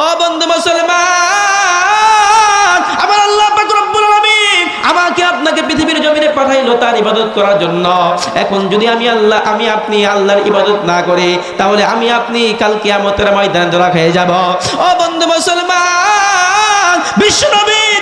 ও বন্ধু মুসলমান, আমার আল্লাহ রব্বুল আলামিন আমাকে আপনাকে পৃথিবীর জমিনে পাঠাইলো তার ইবাদত করার জন্য। এখন যদি আমি আল্লাহ, আমি আপনি আল্লাহর ইবাদত না করি, তাহলে আমি আপনি কাল কিয়ামতের ময়দান ধরা খেয়ে যাব। ও বন্ধু মুসলমান বিশ্বনবী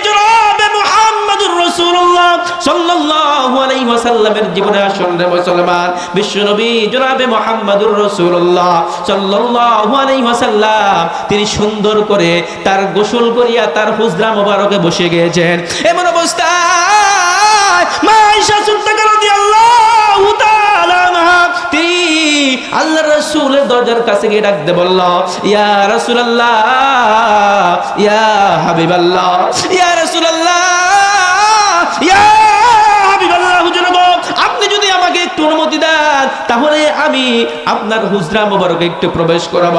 জনাবে মুহাম্মদুর রাসূলুল্লাহ সাল্লাল্লাহু আলাইহি ওয়াসাল্লামের জীবনে আসুন রে মুসলমান। বিশ্বনবী জনাবে মুহাম্মদুর রাসূলুল্লাহ সাল্লাল্লাহু আলাইহি ওয়াসাল্লাম তিনি সুন্দর করে তার গোসল করিয়া তার হুজরা মোবারকে বসে গিয়েছেন। এমন অবস্থায় মা আয়েশা রাদিয়াল্লাহু তাআলা তিনি আল্লাহর রাসূলের দরজার কাছে গিয়ে ডাকতে বলল, ইয়া রাসূলুল্লাহ, ইয়া হাবিবাল্লাহ, ইয়া আপনি যদি আমাকে একটু অনুমতি দেন, তাহলে আমি আপনার হুজরা মোবারকে একটু প্রবেশ করব।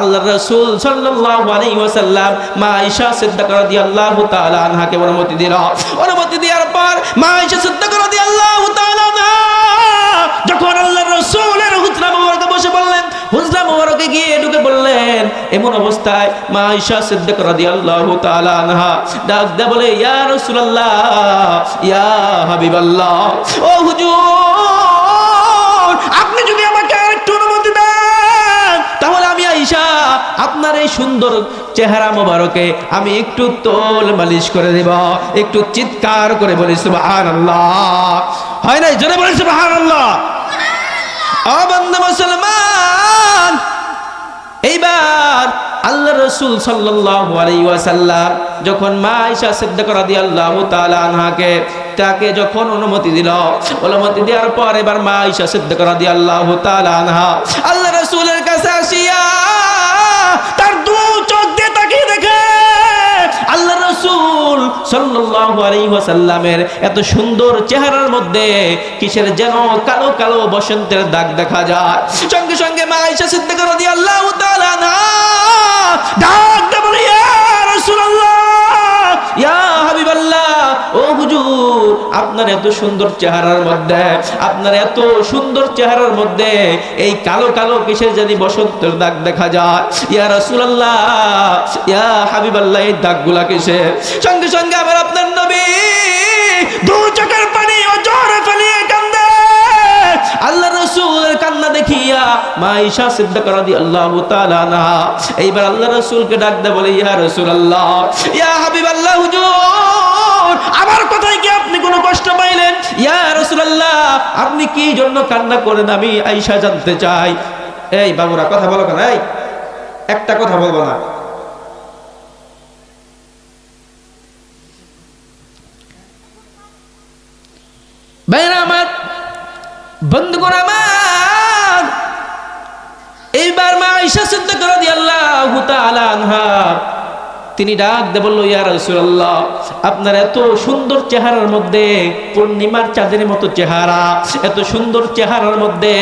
আল্লাহর রাসূল ওয়াসাল্লাম মা আয়েশা সিদ্দিকা রাদিয়াল্লাহু তাআলা আনহাকে অনুমতি দিল। অনুমতি দেওয়ার পর মা আয়েশা সিদ্দিকা রাদিয়াল্লাহু তাআলা আনহা, যখন আল্লাহর রাসূলের হুজরা মোবারকে বসে বললেন হুজরা মোবারকে গিয়ে ঢুকে বললেন, এমন অবস্থায় মা আয়েশা সিদ্দিকা রাদিয়াল্লাহু তাআলা আনহা ডাক দে বলে, ইয়া রাসূলুল্লাহ, ইয়া হাবিবাল্লাহ, ও হুজুর, আপনি যদি আমাকে আরেকটু অনুমতি দেন, তাহলে আমি আয়েশা আপনার এই সুন্দর চেহারা মোবারকে আমি একটু তোল মালিশ করে দেব, একটু চিৎকার করে বলি, সুবহানাল্লাহ। হয় না জোরে বলি সুবহানাল্লাহ। অবন্ধ মুসলমান! এইবার আল্লাহ রসুল যখন মা তাআলা আনহাকে তাকে যখন অনুমতি দিল, অনুমতি দেওয়ার পর এবার মা তাআলা আনহা আল্লাহ রাসূলের কাছে আসিয়া তার দু চোখ দিয়ে দেখে, আল্লাহ রসুল এত সুন্দর চেহারার মধ্যে কিসের যেন কালো কালো বসন্তের দাগ দেখা যায়। সঙ্গে সঙ্গে মা আয়েশা সিদ্দিকা আনহা ডাক বলে ও আপনার এত সুন্দর চেহারার মধ্যে, আপনার এত সুন্দর চেহারার মধ্যে এই কালো কালো কিসের যদি বসন্তের দাগ দেখা যায়। ইয়া রাসূলুল্লাহ, ইয়া হাবিবাল্লাহ, এই দাগগুলা কিসের? সঙ্গে সঙ্গে আবার আপনার নবী দু চোখের রসুলের কান্না দেখিয়া মা ঈশা সিদ্দিকা রাদিয়াল্লাহু তাআলা আনহা এইবার আল্লাহ রসুলকে ডাক দে বলে, ইয়া রাসূলুল্লাহ, ইয়া হাবিবাল্লাহ, হুজুর, আমার কথায় কি আপনি কোনো কষ্ট পাইলেন? ইয়া রাসূলুল্লাহ, আপনি কি জন্য কান্না করেন? আমি আয়েশা জানতে চাই। এই বাবুরা, কথা বলো কেন? এই, একটা কথা বলব না। ভাইরা তিনি ডাক দে বলল, ইয়া রাসূলুল্লাহ, আপনার এত সুন্দর চেহারার মধ্যে, পূর্ণিমার চাঁদের মতো চেহারা, এত সুন্দর চেহারার মধ্যে,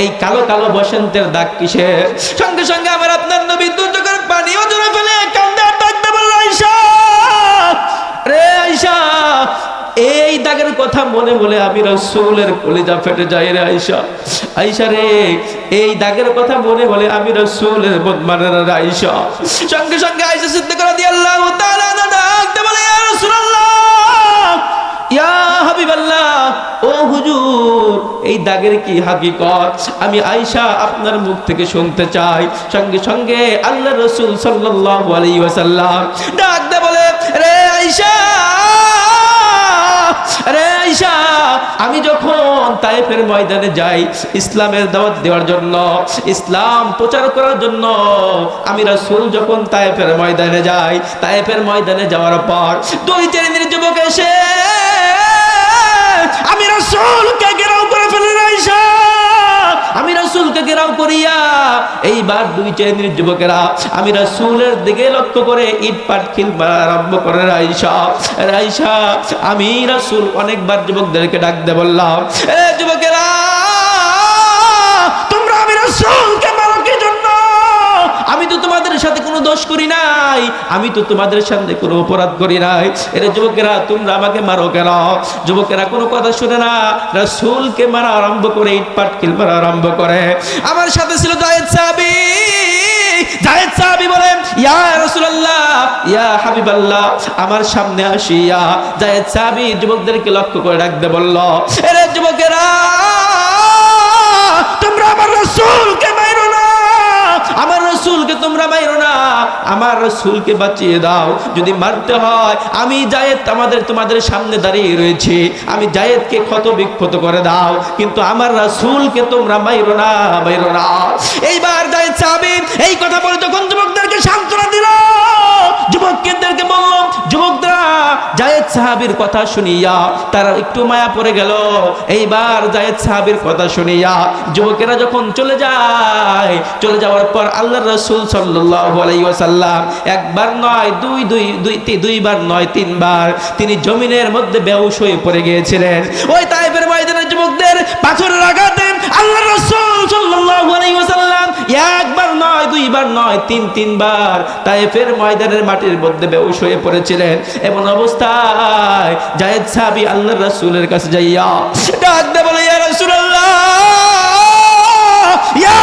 এই কালো কালো বসন্তের দাগ কিসের? সঙ্গে সঙ্গে আমার কথা মনে বলে আমি রসুলের কলিজা ফেটে যাই রে আইসা আইসা রে, এই দাগের কথা মনে বলে আমি রসুলের বদমানের আইসা সঙ্গে সঙ্গে আইসা সিদ্ধ করে দিয়ে আল্লাহ এই দাগের কি হাকিকত? আমি আয়েশা আপনার মুখ থেকে শুনতে চাই। সঙ্গে সঙ্গে আল্লাহ রসুল আলাইহি ওয়াসাল্লাম ডাক দে বলে, রে আয়েশা আরে আয়েশা, আমি যখন তাইফের ময়দানে যাই, ইসলামের দাওয়াত দেওয়ার জন্য, ইসলাম প্রচার করার জন্য, আমি রাসূল যখন তাইফের ময়দানে যাই, তাইফের ময়দানে যাওয়ার পর দুই চারিদিন যুবক এসে, আমি রাসূলকে এইবার দুই শ্রেণির যুবকেরা, আমি রাসূলের দিকে লক্ষ্য করে ইট, পাট, খিল মারা আরম্ভ করে রাইসা। রাইসা, আমি রাসূল অনেকবার যুবকদেরকে ডাকতে বললাম, এ যুবকেরা, তোমরা আমি রাসূলকে দোষ করি নাই। আমি তো তোমাদের সাথে কোনো অপরাধ করি নাই। এর যুবকেরা, তোমরা আমাকে মারো কেন? যুবকেরা কোনো কথা শুনে না। রাসূলকে মারা আরম্ভ করে ইট পাট কিল মারা আরম্ভ করে। আমার সাথে ছিল জায়েদ সাহাবী। জায়েদ সাহাবী বলেন ইয়া রাসূলুল্লাহ, ইয়া হাবিবাল্লাহ, আমার সামনে আসিয়া জায়েদ সাহাবী যুবকদেরকে লক্ষ্য করে ডাকতে বলল, এরে যুবকেরা, তোমরা আমার রাসূলকে রসুলকে তোমরা মাইরো না। আমার রসুলকে বাঁচিয়ে দাও। যদি মারতে হয়, আমি জায়েদ আমাদের তোমাদের সামনে দাঁড়িয়ে রয়েছি। আমি জায়েদকে ক্ষত বিক্ষত করে দাও। কিন্তু আমার রাসূলকে তোমরা মাইরো না মাইরো না। এইবার জায়েদ সাহাবী এই কথা বলে যখন যুবকদেরকে সান্ত্বনা দিল, যুবকদেরকে বলল, যুবকরা, জায়েদ সাহাবীর কথা শুনিয়া তারা একটু মায়া পড়ে গেল। এইবার জায়েদ সাহাবীর কথা শুনিয়া যুবকেরা যখন চলে যায়, চলে যাওয়ার পর আল্লাহ রসুল ওয়াসাল্লাম একবার নয়, দুই দুই দুই দুইবার নয়, তিনবার তিনি জমিনের মধ্যে বেহুশ হয়ে পড়ে গিয়েছিলেন। ওই তাইফের ময়দানের যুবকদের পাথরের আঘাতে আল্লাহ রসুল ওয়াসাল্লাম একবার নয়, দুইবার নয়, তিন, তিনবার তাইফের ময়দানের মাটির মধ্যে বেউস হয়ে পড়েছিলেন। এমন অবস্থায় জায়েদ সাহাবী আল্লাহ রাসূলের কাছে যাইয়া ডাক দে বলে, ইয়া রাসূলুল্লাহ, ইয়া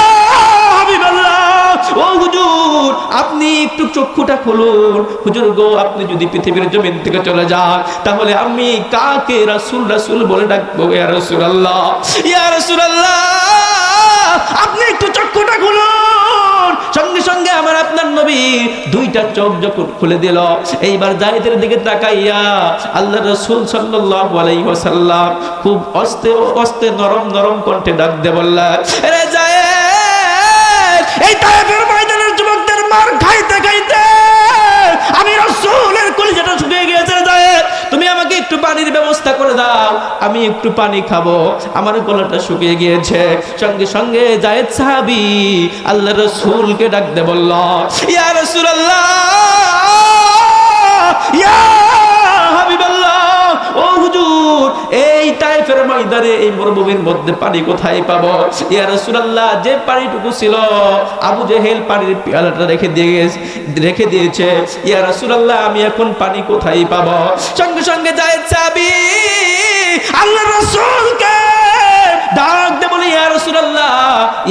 আপনি একটু চক্ষুটা খুলুন। হুজুর গো, আপনি যদি পৃথিবীর জমিন থেকে চলে যান, তাহলে আমি কাকে রাসূল রাসূল বলে ডাকবো? ইয়া রাসূলুল্লাহ, ইয়া আপনি একটু চক্ষুটা খুলুন। সঙ্গে সঙ্গে আমার আপনার নবী দুইটা চোখ যখন খুলে দিল, এইবার জাহিদের দিকে তাকাইয়া আল্লাহ রসুল সাল্লাল্লাহু আলাইহি ওয়াসাল্লাম খুব অস্তে অস্তে নরম নরম কণ্ঠে ডাক দে জায়েদ, এই তায়েফের আমাকে একটু পানির ব্যবস্থা করে দাও। আমি একটু পানি খাব। আমার গলাটা শুকিয়ে গিয়েছে। সঙ্গে সঙ্গে জায়েদ সাহাবি আল্লাহ রসুলকে ডাকতে বলল, ইয়া রসুল আল্লাহ ইয়া হাবিবাল্লাহ! ও হুজুর এই টাইফের ময়দানে এই মরুভূমির মধ্যে পানি কোথায় পাবো? ইয়া রাসূলুল্লাহ, যে পানিটুকু ছিল, আবু জেহেল পানির পেয়ালাটা রেখে দিয়ে রেখে দিয়েছে। ইয়া রাসূলুল্লাহ, আমি এখন পানি কোথায় পাবো? সঙ্গে সঙ্গে সাহাবী, আল্লাহ রাসূলকে ডাক দে ইয়া রাসূলুল্লাহ,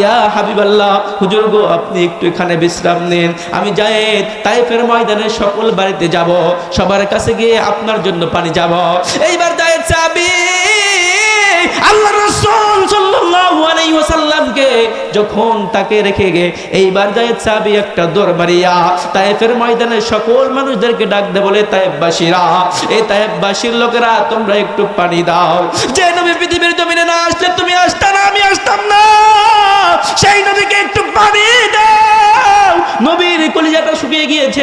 ইয়া হাবিবাল্লাহ, হুজুর গো, আপনি একটু এখানে বিশ্রাম নিন। আমি যায়েদ তাইফের ময়দানে সকল বাড়িতে যাব, সবার কাছে গিয়ে আপনার জন্য পানি যাব। এইবার যায়েদ চাবি আল্লাহ রাসূল সাল্লাল্লাহু যখন তাকে রেখে গে, এইবার যায়েদ চাবি একটা দৌড় মারিয়া ময়দানে সকল মানুষদেরকে ডাক দে বলে তাইফবাসীরা এই তাইফবাসীর লোকেরা, তোমরা একটু পানি দাও। যে নবী পৃথিবীর জমিনে না আসলে তুমি আসতে না, আমি আসতাম না। সেই নবীকে একটু পানি দাও। নবীর কলিজাটা শুকিয়ে গিয়েছে,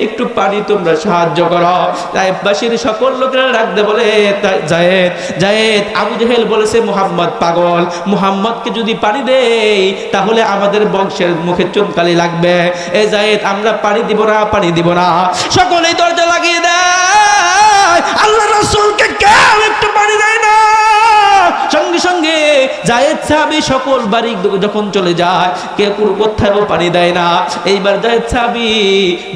একটু পানি তোমরা সাহায্য করো। তাইফবাসীর সকল লোকেরা ডাকতে বলে, তা- জায়েদ জায়েদ, আবু জেহেল বলেছে মুহাম্মদ পাগল। মোহাম্মদকে যদি পানি দেই, তাহলে আমাদের বংশের মুখে চুনকালি লাগবে। এ জায়েদ, আমরা পানি দিব না, পানি দিব না। সকলেই দরজা লাগিয়ে দেয়। আল্লাহ রাসূলকে কেউ একটু পানি দেয় না। সঙ্গে সঙ্গে জায়েদ সাহাবী সকল বাড়ি যখন চলে যায়, কেউ কোনো কোথাও পানি দেয় না। এইবার জায়েদ সাহাবী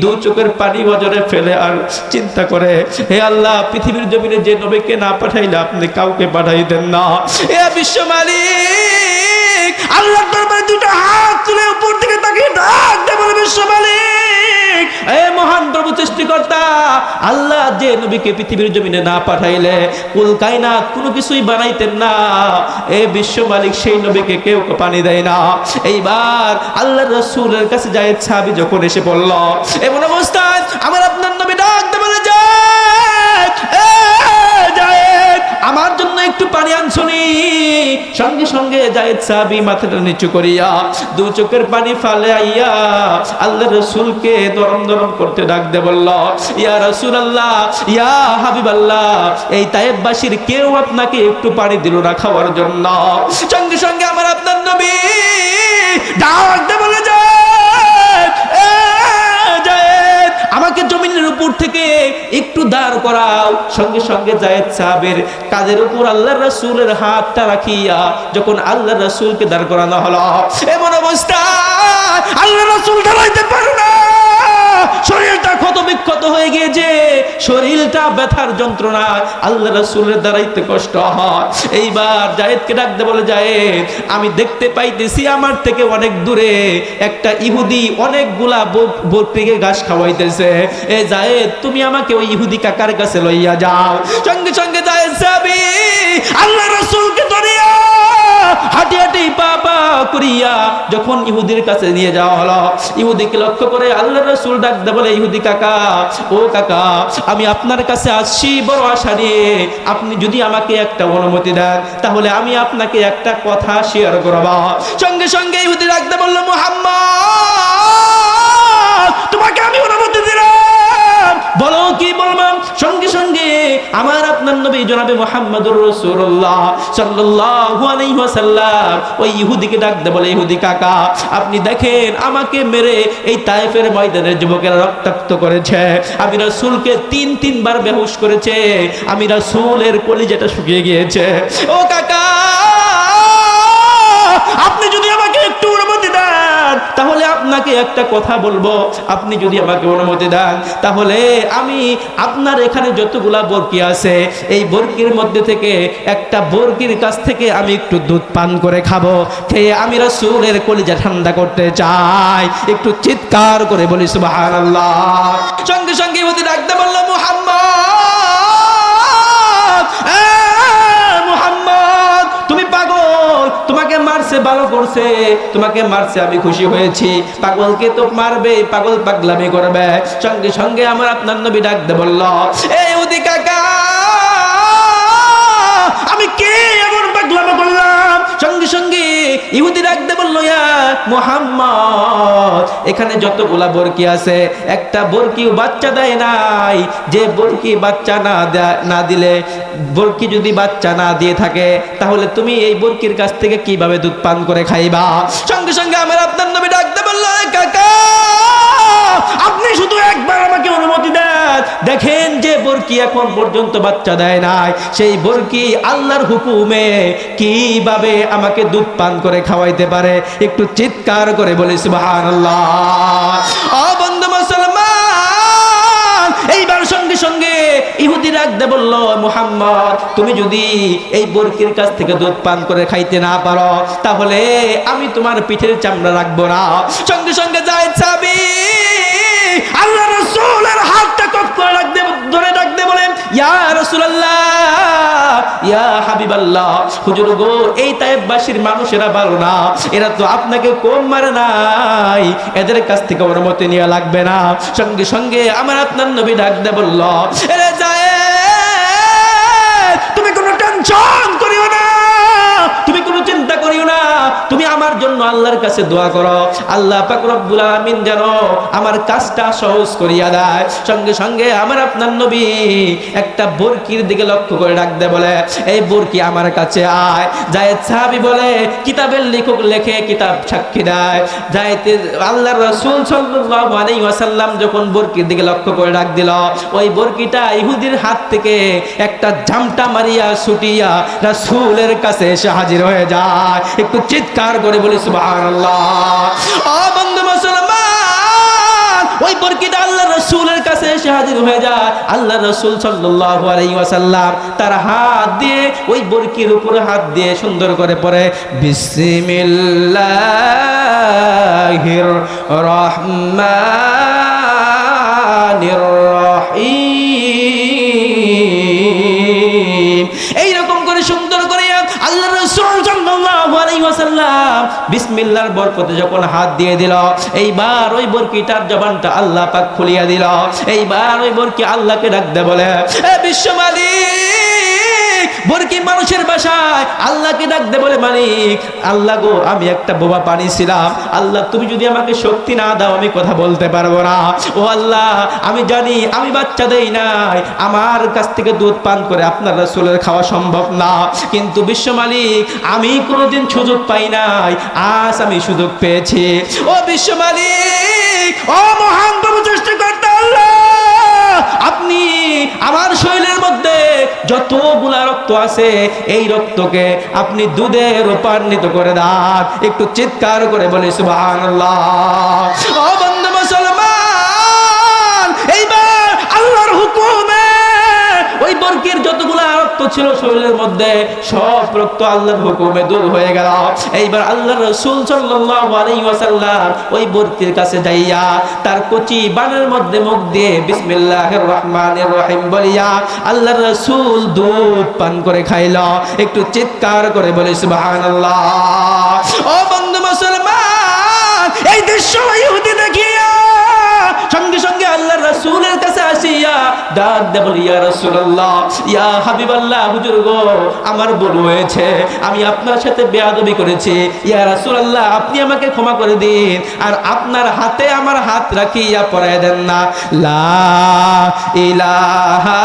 দু চোখের পানি বজরে ফেলে আর চিন্তা করে, হে আল্লাহ, পৃথিবীর জমিনে যে নবীকে না পাঠাইলে আপনি কাউকে পাঠাই দেন না। এ বিশ্ব মালিক আল্লাহ দুটো হাত তুলে উপর দিকে তাকিয়ে ডাক দে বলে বিশ্ব মালিক। সৃষ্টিকর্তা, আল্লাহ যে নবীকে পৃথিবীর জমিনে না পাঠাইলে, কুল না কোনো কিছুই বানাইতেন না। এ বিশ্ব মালিক সেই নবীকে কেউ পানি দেয় না। এইবার আল্লাহ রসুলের কাছে যায় ছাবি যখন এসে পড়ল, এমন অবস্থায় আমার আপনার নবী ডাক আমার জন্য একটু পানি আনছনি সঙ্গে সঙ্গে জায়েদ সাহাবি মাথাটা নিচু করিয়া দু চোখের পানি ফালে আইয়া আল্লাহ রসুলকে নরম নরম করতে ডাক দে বলল, ইয়া রসুল আল্লাহ ইয়া হাবিব আল্লাহ এই তায়েববাসীর কেউ আপনাকে একটু পানি দিল না খাওয়ার জন্য? সঙ্গে সঙ্গে আমার আপনার নবী ডাক দে বলে যায় আমাকে জমিনের উপর থেকে একটু দাঁড় করাও। সঙ্গে সঙ্গে জায়েদ সাহাবের কাজের উপর আল্লাহ রাসূলের হাতটা রাখিয়া যখন আল্লাহ রাসূলকে দাঁড় করানো হলো, এমন অবস্থা। আল্লাহ রাসূল দাঁড়াইতে পারে না শরীরটা ব্যথার যন্ত্রণা আল্লাহ রাসূলের দ্বারাইতে কষ্ট হয়। এইবার জায়েদকে ডাকতে বলে, জায়েদ, আমি দেখতে পাইতেছি আমার থেকে অনেক দূরে একটা ইহুদি অনেকগুলা বকরিকে ঘাস খাওয়াইতেছে। এ জায়েদ, তুমি আমাকে ওই ইহুদি কাকার কাছে লইয়া যাও। সঙ্গে সঙ্গে জায়েদ যাবি আল্লাহ রাসূলকে ধরিয়া করিয়া, যখন ইহুদির কাছে নিয়ে যাওয়া হলো, ইহুদিকে লক্ষ্য করে আল্লাহ রসুল ডাকতে বলে, ইহুদি কাকা, ও কাকা, আমি আপনার কাছে আসছি বড় আশা নিয়ে। আপনি যদি আমাকে একটা অনুমতি দেন, তাহলে আমি আপনাকে একটা কথা শেয়ার করব। সঙ্গে সঙ্গে ইহুদি ডাকতে বলল, মোহাম্মদ, তোমাকে আমি অনুমতি দিলাম। বলো কি বলবাম সঙ্গে সঙ্গে আমার আপনার নবী জনাবে সাল্লাল্লাহু আলাইহি ওয়াসাল্লাম। ওই ইহুদিকে ডাকতে বলে, ইহুদি কাকা, আপনি দেখেন, আমাকে মেরে এই তায়েফের ময়দানের যুবকেরা রক্তাক্ত করেছে। আমি রাসূলকে তিন, তিনবার বেহুশ করেছে। আমি রাসূলের কলিজাটা শুকিয়ে গিয়েছে। ও কাকা আপনি যদি আমাকে একটু অনুমতি দেন তাহলে আপনাকে একটা কথা বলব। আপনি যদি আমাকে অনুমতি দেন, তাহলে আমি আপনার এখানে যতগুলা বরকি আছে, এই বরকির মধ্যে থেকে একটা বরকির কাছ থেকে আমি একটু দুধ পান করে খাব। খেয়ে আমি রাসূলের কলিজা ঠান্ডা করতে চাই। একটু চিৎকার করে বলি, সুবহানাল্লাহ। সঙ্গে সঙ্গে ডাকতে বলল, মুহাম্মদ! ভালো করছে, তোমাকে মারছে, আমি খুশি হয়েছি। পাগলকে তো মারবে, পাগল পাগলামি করবে। সঙ্গে সঙ্গে আমার আপনার নবী ডাকতে বলল এই উদি কাকা, আমি কে? সঙ্গে সঙ্গে ইহুদি ডাকতে বলল, ইয়া মোহাম্মদ, এখানে যতগুলা বরকি আছে, একটা বরকিও বাচ্চা দেয় নাই। যে বরকি বাচ্চা না না দিলে, বরকি যদি বাচ্চা না দিয়ে থাকে, তাহলে তুমি এই বরকির কাছ থেকে কীভাবে দুধ পান করে খাইবা? সঙ্গে সঙ্গে আমার আপনার নবী ডাকতে বলল কাকা, আপনি শুধু একবার আমাকে অনুমতি দেন। দেখেন যে বরকি এখন পর্যন্ত বাচ্চা দেয় নাই। সেই বরকি আল্লাহর হুকুমে কীভাবে আমাকে দুধ পান করে খাওয়াইতে পারে? একটু চিৎকার করে বলি এইবার সঙ্গে সঙ্গে ইহুদি রাখতে বলল, মুহাম্মদ, তুমি যদি এই বরকির কাছ থেকে দুধ পান করে খাইতে না পারো, তাহলে আমি তোমার পিঠের চামড়া রাখব না। সঙ্গে সঙ্গে যায় চাবি আল্লাহ রসুলের হাতটা কপ করে রাখতে ধরে রাখতে বলেন গো মানুষেরা ভালো না। এরা তো আপনাকে কম মারে নাই। এদের কাছ থেকে অনুমতি নেওয়া লাগবে না। সঙ্গে সঙ্গে আমার আপনার নবী ডাকতে বলল, এরে যায় আমার জন্য আল্লাহর কাছে দোয়া করো। আল্লাহ পাক আমিন যেন আমার কাজটা সহজ করিয়া দেয়। সঙ্গে সঙ্গে আমার আপনার নবী একটা বরকির দিকে লক্ষ্য করে ডাকতে বলে, এই বরকি আমার কাছে আয়। জায়েদ সাহাবি বলে, কিতাবের লেখক লেখে, কিতাব সাক্ষী দেয়। জায়েদ আল্লাহর রাসূল সাল্লাল্লাহু আলাইহি ওয়াসাল্লাম যখন বরকির দিকে লক্ষ্য করে ডাক দিল, ওই বরকিটা ইহুদির হাত থেকে একটা ঝামটা মারিয়া ছুটিয়া রাসূলের কাছে এসে হাজির হয়ে যায়। একটু চিৎকার করে বলি সাল্লাল্লাহু আলাইহি তার হাত দিয়ে ওই বরকির উপরে হাত দিয়ে সুন্দর করে বিসমিল্লাহির রহমানির বিসমিল্লাহর বরকতে যখন হাত দিয়ে দিল, এইবার ওই বরকিটার জবানটা আল্লাহ পাক খুলিয়া দিল, এইবার ওই বরকি আল্লাহকে ডাকতে বলে, এ বিশ্ব মালিক বরকি মানুষের বাসায় আল্লাহকে ডাকতে বলে, মালিক, আল্লাহ গো, আমি একটা বোবা পানি ছিলাম আল্লাহ, তুমি যদি আমাকে শক্তি না দাও, আমি কথা বলতে পারব না। ও আল্লাহ, আমি জানি, আমি বাচ্চা দেই নাই। আমার কাছ থেকে দুধ পান করে আপনার রাসূলের খাওয়া সম্ভব না। কিন্তু বিশ্ব মালিক, আমি কোনোদিন সুযোগ পাই নাই। আজ আমি সুযোগ পেয়েছি। ও বিশ্ব মালিক, ও মহান প্রভু সৃষ্টিকর্তা আল্লাহ! আপনি আমার শরীরের মধ্যে যতগুলা রক্ত আছে, এই রক্তকে আপনি দুধে রূপান্বিত করে দান। একটু চিৎকার করে বলে বন্ধু মুসলমান, এইবার আল্লাহর হুকুমে রক্ত ছিল শরীরের মধ্যে, সব রক্ত আল্লাহর হুকুমে দূর হয়ে গেল। এইবার আল্লাহ রসুল সাল্লাল্লাহু আলাইহি ওয়াসাল্লাম ওই মূর্তির কাছে যাইয়া তার কচি বানের মধ্যে মুখ দিয়ে বিসমিল্লাহির রহমানির রহিম বলিয়া আল্লাহ রসুল দুধ পান করে খাইল। একটু চিৎকার করে বলে, সুবহানাল্লাহ। ও বন্ধু মুসলমান, এই দৃশ্য ইহুদি দেখিয়া সঙ্গে সঙ্গে আল্লাহ রাসূলের কাছে আসিয়া ডাক দে বলি, ইয়া রাসূলুল্লাহ, ইয়া হাবিবাল্লাহ, হুজুর গো, আমার ভুল হয়েছে, আমি আপনার সাথে বেয়াদবি করেছি। ইয়া রাসূলুল্লাহ, আপনি আমাকে ক্ষমা করে দিন, আর আপনার হাতে আমার হাত রাখিয়া পরায় দেন না। লা ইলাহা